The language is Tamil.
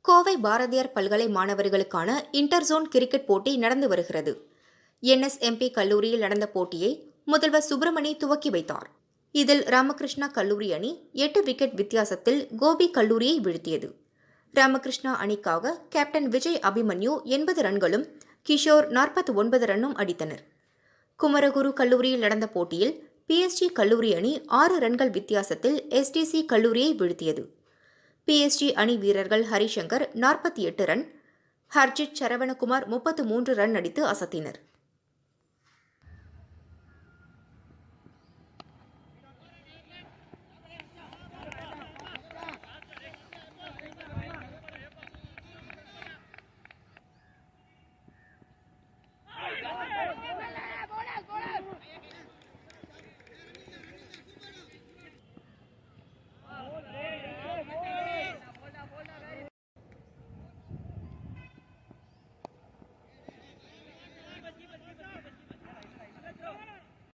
கோவை பாரதியார் பல்கலை மாணவர்களுக்கான இன்டர்சோன் கிரிக்கெட் போட்டி நடந்து வருகிறது. என்எஸ்எம்பி கல்லூரியில் நடந்த போட்டியை முதல்வர் சுப்பிரமணி துவக்கி வைத்தார். இதில் ராமகிருஷ்ணா கல்லூரி அணி எட்டு விக்கெட் வித்தியாசத்தில் கோபி கல்லூரியை வீழ்த்தியது. ராமகிருஷ்ணா அணிக்காக கேப்டன் விஜய் அபிமன்யு எண்பது ரன்களும் கிஷோர் நாற்பத்தி ஒன்பது ரன்னும் அடித்தனர். குமரகுரு கல்லூரியில் நடந்த போட்டியில் பிஎஸ்ஜி கல்லூரி அணி ஆறு ரன்கள் வித்தியாசத்தில் எஸ்டிசி கல்லூரியை வீழ்த்தியது. பிஎஸ்ஜி அணி வீரர்கள் ஹரிசங்கர் நாற்பத்தி எட்டு ரன் ஹர்ஜித் சரவணகுமார் முப்பத்து மூன்று ரன் அடித்து அசத்தினர்.